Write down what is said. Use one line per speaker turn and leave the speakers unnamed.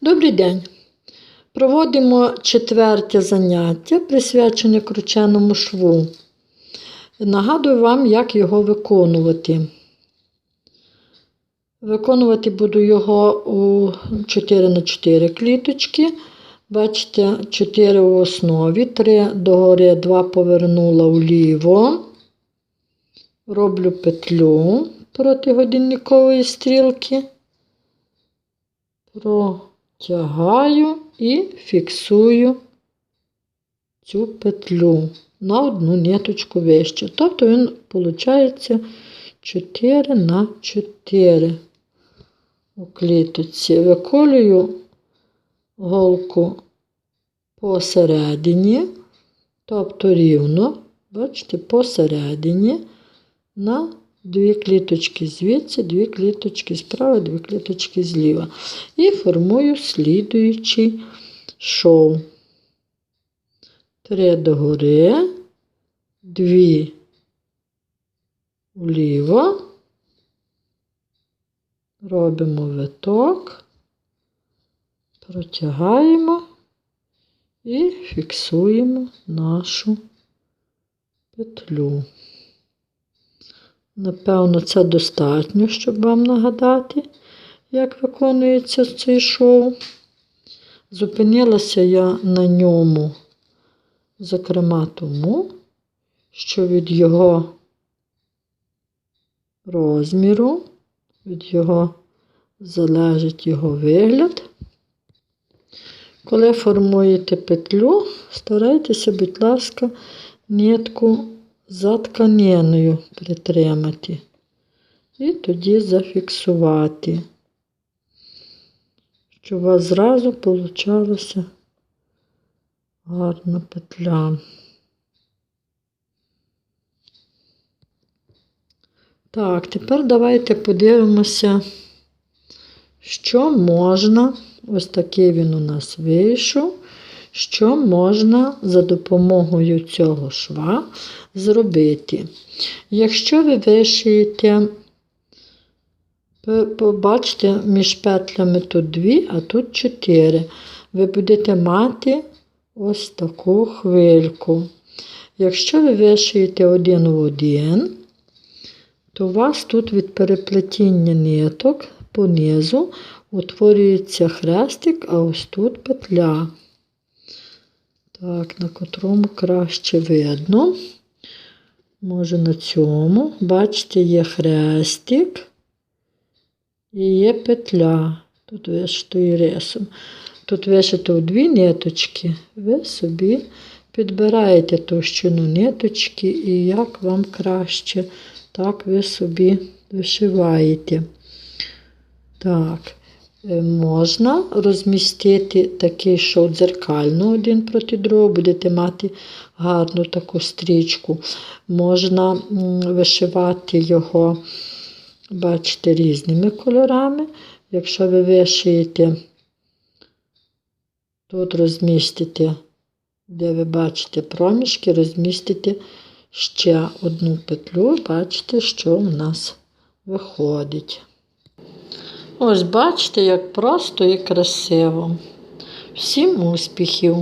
Добрий день! Проводимо четверте заняття, присвячене крученому шву. Нагадую вам, як його виконувати. Виконувати буду його у 4 на 4 кліточки. Бачите, 4 у основі, 3 догори, 2 повернула вліво. Роблю петлю проти годинникової стрілки. Протягаю і фіксую цю петлю на одну ниточку вище. Тобто він виходить 4 на 4 у кліточці. Виколюю голку посередині, тобто рівно, бачите, посередині на дві кліточки звідси, дві кліточки справа, дві кліточки зліва. І формую слідуючий шов. Три догори, дві вліво, робимо виток, протягаємо і фіксуємо нашу петлю. Напевно, це достатньо, щоб вам нагадати, як виконується цей шоу. Зупинилася я на ньому, зокрема, тому, що від його розміру, від його залежить його вигляд. Коли формуєте петлю, старайтеся, будь ласка, нитку за тканиною притримати. І тоді зафіксувати, щоб у вас зразу получалася гарна петля. Так, тепер давайте подивимося, що можна, ось такий він у нас вийшов, що можна за допомогою цього шва зробити. Якщо ви вишиєте, побачите, між петлями тут дві, а тут чотири, ви будете мати ось таку хвильку. Якщо ви вишиєте один в один, то у вас тут від переплетіння ниток понизу утворюється хрестик, а ось тут петля. Так, на котрому краще видно. Може на цьому, бачите, є хрестик і є петля. Тут вишито рисом. Тут вишито дві ниточки, ви собі підбираєте товщину ниточки і як вам краще, так ви собі вишиваєте. Так, можна розмістити такий шов дзеркально один проти другого, будете мати гарну таку стрічку. Можна вишивати його, бачите, різними кольорами. Якщо ви вишиєте, тут розмістите, де ви бачите проміжки, розмістите ще одну петлю, бачите, що в нас виходить. Ось бачите, як просто і красиво. Всім успіхів!